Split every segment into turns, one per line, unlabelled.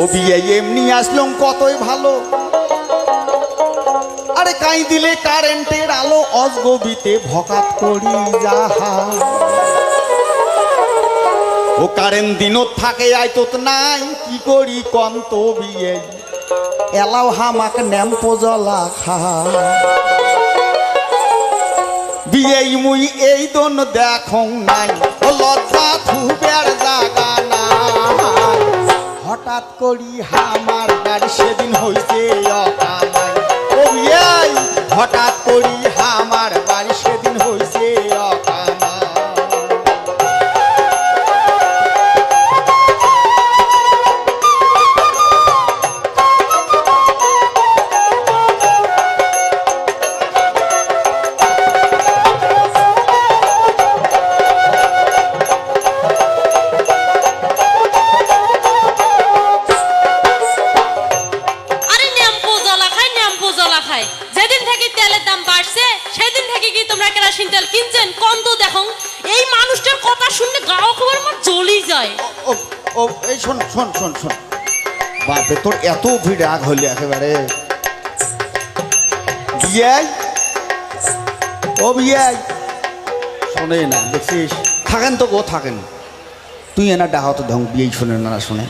ও বিয়ে এমনি আসলাম কতই ভালো। আরে কাই দিলে কারেন্টের আলো অজগবিতে ভকাত করি যাহা। ও থাকে নাই, কি করি কন্ত বিয়ে। এলাও হামাক ন্যাম্পো জলা খা। বিয়ে মুই এই দন দেখং নাই লজ্জা জাগা হঠাৎ করি হামার বাড়ি সেদিন হইছে অকাল হঠাৎ করি হামার
জ্বলি
ও ও এই শোন শোন শোন শোন। বাপরে তোর এত ভিড় রাগ হইলে একেবারে। বিয়াই ও বিয়াই শোনে না দেখছিস? থাকেন তো গো থাকেন। তুই এনা ডাহা তো ধং বিয়ে শোনে না না শোনে।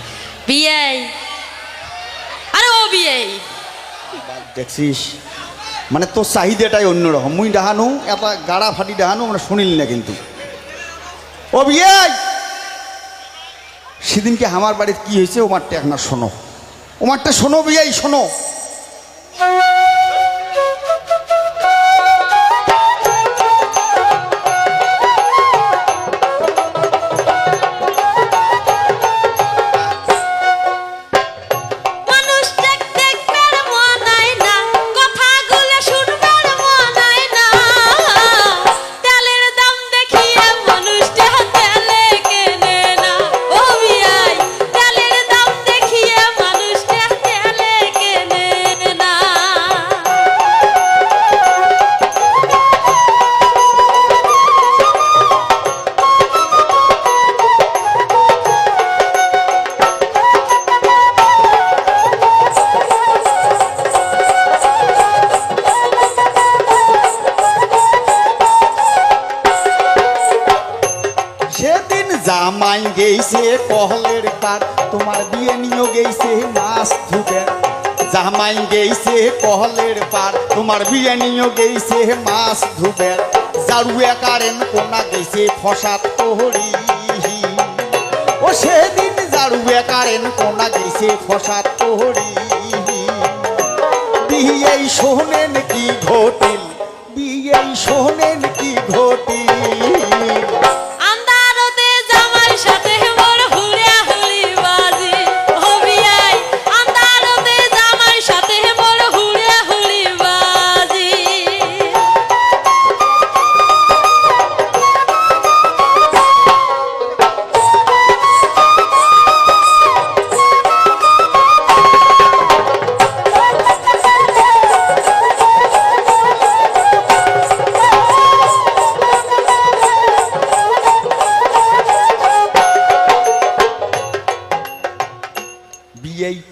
বিয়াই আরে ও বিয়াই
দেখছিস? মানে তোর চাহিদাটাই অন্যরকম মুই ডাহানু এটা গাড়া ফাটি ডাহানু আমরা শুনিল না কিন্তু। ও বিয়াই সেদিনকে আমার বাড়িতে কি হয়েছে ওমারটা এখন শোনো। ওমারটা শোনো বিয়াই শোনো। জামাই গেছে কহলের কার তোমার বিয়ে নিয়ে গেছে মাছ ধুবে জামাই গেছে কহলের পার, তোমার বিয়ে নিয়ে গেছে মাছ ধুবে জারুয়ে কারেন কোনা গেছে ফসাত তোহরি। ও সেদিন জারুয়ে কারেন কোনা গেছে ফসাত তোহরি। বিয়ে শোনেন কি ঘটিল বিয়ে শোনেন কি ঘটিল।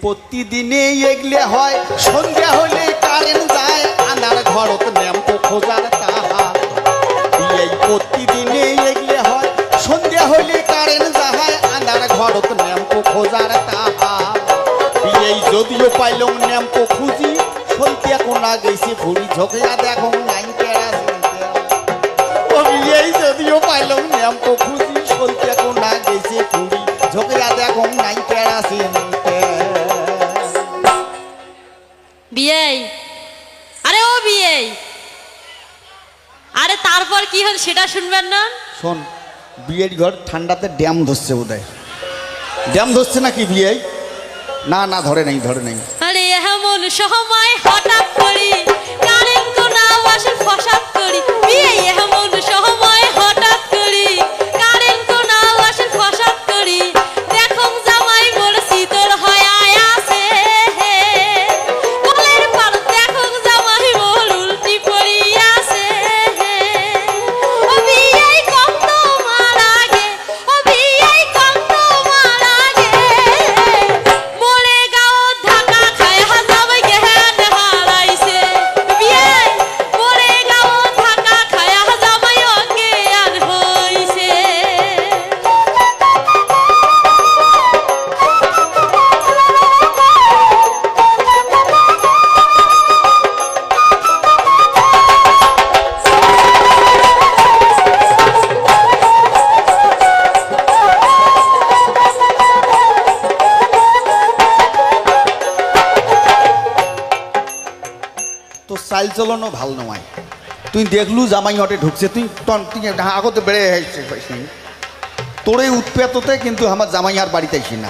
প্রতিদিনে এগলে হয়, সন্ধ্যা হলে কারেন্ট যায়, আনার ঘরত ন্যাম্প খোঁজার তাহা। বিয়েই প্রতিদিনে এগলে হয়, সন্ধ্যা হলে কারেন্ট যাহায় আনার ঘরত ন্যাম্প খোঁজার তাহা। বিয়েই যদিও পাইলং ন্যাম্প খুঁজি, সন্ধ্যা কোনা গেছে ভুড়ি ঝোঁকিয়া দেখো নাই বিয়েই যদিও পাইলং ন্যাম্প খুঁজি, সন্ধ্যা কোনা গেছে ভুড়ি ঝোঁকিয়া দেখো নাই কেরা
বিয়াই? আরে ও বিয়েই। আরে তারপর কি হল সেটা শুনবেন না?
শোন বিয়ের ঘর ঠান্ডাতে ড্যাম ধরছে বোধহয়। ড্যাম ধরছে নাকি বিয়ে না না ধরে নেই ধরে নেই।
আরে এমন সময় হঠাৎ করি কারেন্ট না আসে ফসাদ করি। বিয়ে এমন
চাল চলনও ভালো নয়। তুই দেখলু জামাই হটে ঢুকছে, তুই আগতে বেড়ে তোর এই উৎপেততে কিন্তু আমার জামাই আর বাড়িতে আইসি না।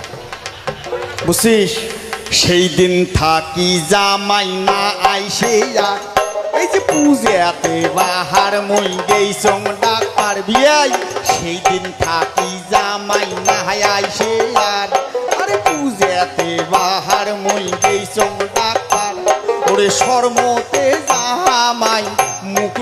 বুঝছিস সেই দিন থাকি জামাই না আইসে এই যে বাহার মই গেইছং ডাক্তার বিয়াই। সেই দিন থাকি জামাই না আইসে আর পূজাতে বাহার মই গেইছং ডাক্তার ওরে শর্মতে আমায় মুখ